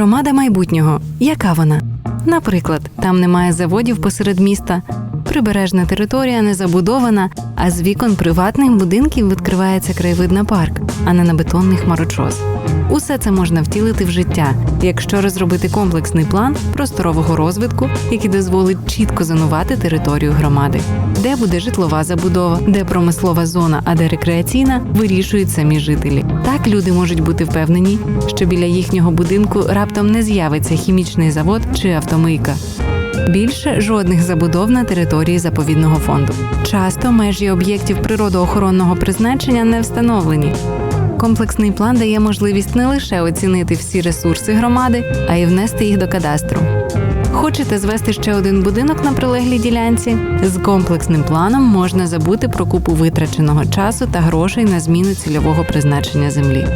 Громада майбутнього. Яка вона? Наприклад, там немає заводів посеред міста, прибережна територія не забудована, а з вікон приватних будинків відкривається краєвид на парк, а не на бетонний хмарочос. Усе це можна втілити в життя, якщо розробити комплексний план просторового розвитку, який дозволить чітко зонувати територію громади, де буде житлова забудова, де промислова зона, а де рекреаційна вирішують самі жителі. Так люди можуть бути впевнені, що біля їхнього будинку раптом не з'явиться хімічний завод чи автомийка. Більше жодних забудов на території заповідного фонду. Часто межі об'єктів природоохоронного призначення не встановлені. Комплексний план дає можливість не лише оцінити всі ресурси громади, а й внести їх до кадастру. Хочете звести ще один будинок на прилеглій ділянці? З комплексним планом можна забути про купу витраченого часу та грошей на зміну цільового призначення землі.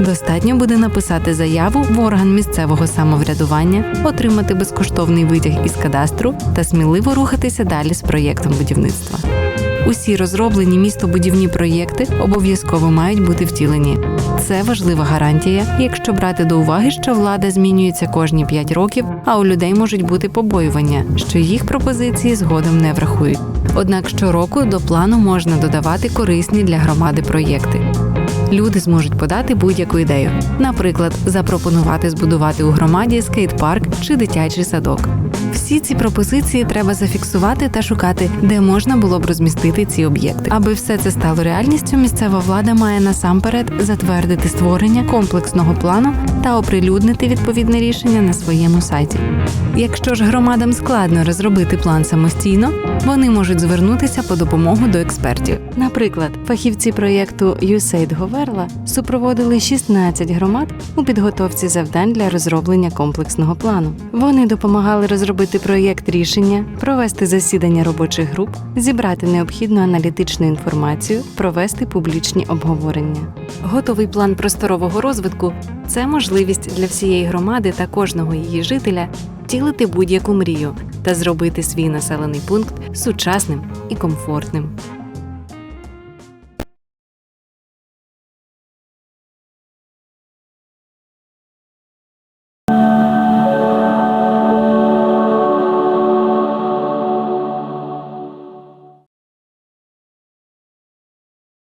Достатньо буде написати заяву в орган місцевого самоврядування, отримати безкоштовний витяг із кадастру та сміливо рухатися далі з проєктом будівництва. Усі розроблені містобудівні проєкти обов'язково мають бути втілені. Це важлива гарантія, якщо брати до уваги, що влада змінюється кожні 5 років, а у людей можуть бути побоювання, що їх пропозиції згодом не врахують. Однак щороку до плану можна додавати корисні для громади проєкти. Люди зможуть подати будь-яку ідею, наприклад, запропонувати збудувати у громаді скейт-парк чи дитячий садок. Всі ці пропозиції треба зафіксувати та шукати, де можна було б розмістити ці об'єкти. Аби все це стало реальністю, місцева влада має насамперед затвердити створення комплексного плану та оприлюднити відповідне рішення на своєму сайті. Якщо ж громадам складно розробити план самостійно, вони можуть звернутися по допомогу до експертів. Наприклад, фахівці проєкту USAID Говерла супроводили 16 громад у підготовці завдань для розроблення комплексного плану. Вони допомагали розробити проєкт рішення, провести засідання робочих груп, зібрати необхідну аналітичну інформацію, провести публічні обговорення. Готовий план просторового розвитку це можливість для всієї громади та кожного її жителя втілити будь-яку мрію та зробити свій населений пункт сучасним і комфортним.